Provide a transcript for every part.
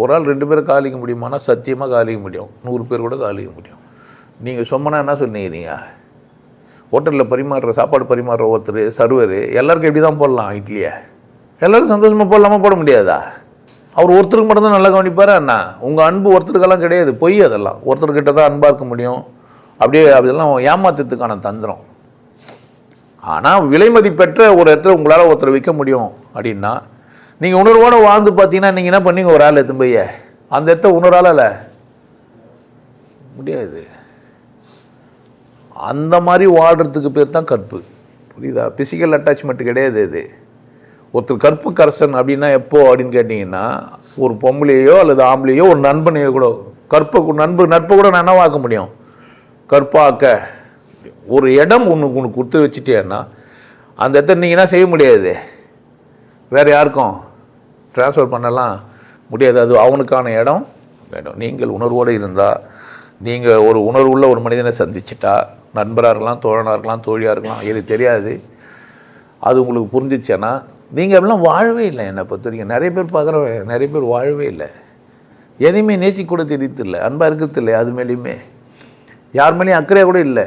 ஒரு ஆள் ரெண்டு பேரும் காலிக்க முடியுமானா சத்தியமாக காலிக்க முடியும். நூறு பேர் கூட காலிக்க முடியும். நீங்கள் சொம்மனா என்ன சொன்னீங்க ஹோட்டலில் பரிமாறுற சாப்பாடு பரிமாறுற ஒருத்தர் சர்வர் எல்லாருக்கும் எப்படி தான் போடலாம் இட்லியை? எல்லோரும் சந்தோஷமாக போடலாமா? போட முடியாதா? அவர் ஒருத்தருக்கு மட்டும்தான் நல்லா கவனிப்பார் அண்ணா உங்கள் அன்பு ஒருத்தருக்கெல்லாம் கிடையாது பொய் அதெல்லாம். ஒருத்தர்கிட்ட தான் அன்பாக இருக்க முடியும். அப்படியே அதெல்லாம் ஏமாத்தத்துக்கான தந்திரம். ஆனால் விலை மதிப்பெற்ற ஒரு இடத்துல உங்களால் ஒருத்தரை விற்க முடியும் அப்படின்னா நீங்கள் உணர்வோடு வாழ்ந்து பார்த்தீங்கன்னா நீங்கள் என்ன பண்ணீங்க? ஒரு ஆள் எடுத்து போய் அந்த இடத்த உணரால முடியாது. அந்த மாதிரி வாழ்கிறதுக்கு பேர் தான் கற்பு. புரியுதா? ஃபிசிக்கல் அட்டாச்மெண்ட் கிடையாது இது. ஒருத்தர் கற்பு கரசன் அப்படின்னா எப்போ அப்படின்னு கேட்டிங்கன்னா ஒரு பொம்பளையோ அல்லது ஆம்பளையோ ஒரு நண்பனையோ கூட கற்பை கு- நண்பு நட்பை கூட நான் என்னவாக்க முடியும்? கற்பாக்க. ஒரு இடம் ஒன்று ஒன்று கொடுத்து வச்சுட்டேன்னா அந்த இடத்த நீங்கள் என்ன செய்ய முடியாது? வேறு யாருக்கும்? ட்ரான்ஸ்ஃபர் பண்ணலாம். முடியாது அது அவனுக்கான இடம் வேணும். நீங்கள் உணர்வோடு இருந்தால் நீங்கள் ஒரு உணர்வுள்ள ஒரு மனிதனை சந்திச்சிட்டா நண்பராக இருக்கலாம் தோழனாக இருக்கலாம் தோழியாக இருக்கலாம் எனக்கு தெரியாது. அது உங்களுக்கு புரிஞ்சிச்சேன்னா நீங்கள் அப்படிலாம் வாழவே இல்லை என்னை பொறுத்த வரைக்கும். நிறைய பேர் பார்க்குறேன் நிறைய பேர் வாழவே இல்லை. எதையுமே நேசி கூட தெரியறது இல்லை அன்பாக இருக்கிறது இல்லை அது மேலேயுமே. யார் மேலேயும் அக்கறையாக கூட இல்லை.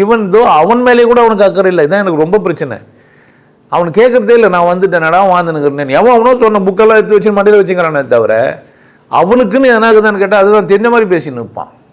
ஈவன் தோ அவன் மேலேயும் கூட அவனுக்கு அக்கறை இல்லை. இதான் எனக்கு ரொம்ப பிரச்சனை. அவன் கேட்குறதே இல்லை நான் வந்துட்டேன் நடம் வாழ்ந்துனுக்கிறேன் எவன் அவனோ சொன்ன புக்கெல்லாம் எடுத்து வச்சு மண்டியில் வச்சுக்கிறானே தவிர அவனுக்குன்னு என்னாகுதான்னு கேட்டால் அதுதான் தெரிஞ்ச மாதிரி பேசி நிற்பான்